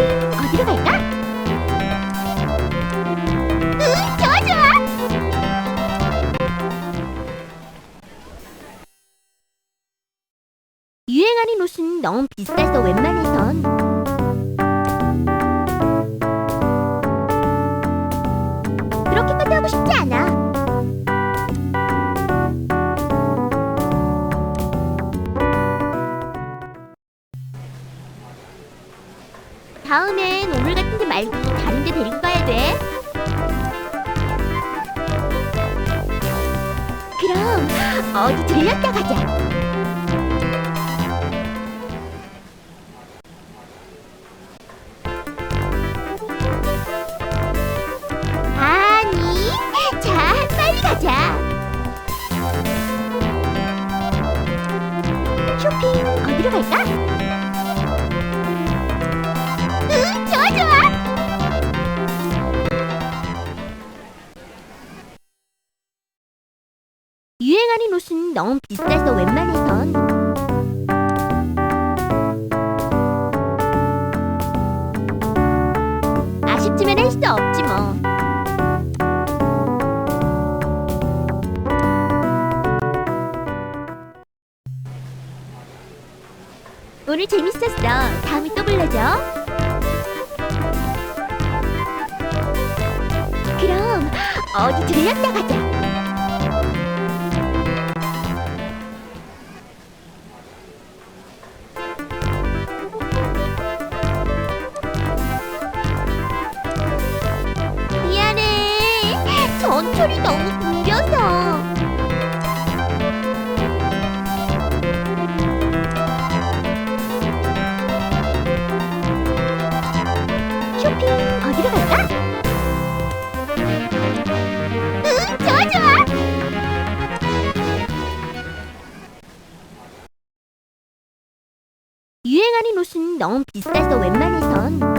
어디로 갈까? 유행하는 옷은 너무 비싸서 웬만해선 그렇게까지 하고 싶지 않아. 다음엔 오늘 같은 데 말고 다른 데 데리고 가야 돼. 그럼 어디 들렸다 가자. 아니, 자, 빨리 가자. 쇼핑 어디로 갈까? 하는 옷은 너무 비싸서 웬만해선 아쉽지만 할 수 없지 뭐. 오늘 재밌었어. 다음에 또 불러줘. 그럼 어디 들렸다 가자. 전철이 너무 느려서. 쇼핑 어디로 갈까? 응, 좋아, 좋아. 유행하는 옷은 너무 비싸서 웬만해선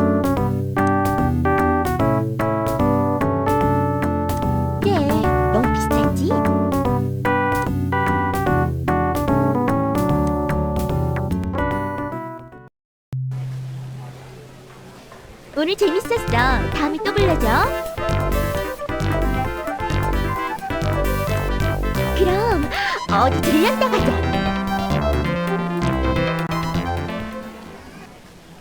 오늘 재밌었어. 다음에 또 불러줘. 그럼 어디 들렸다 가자.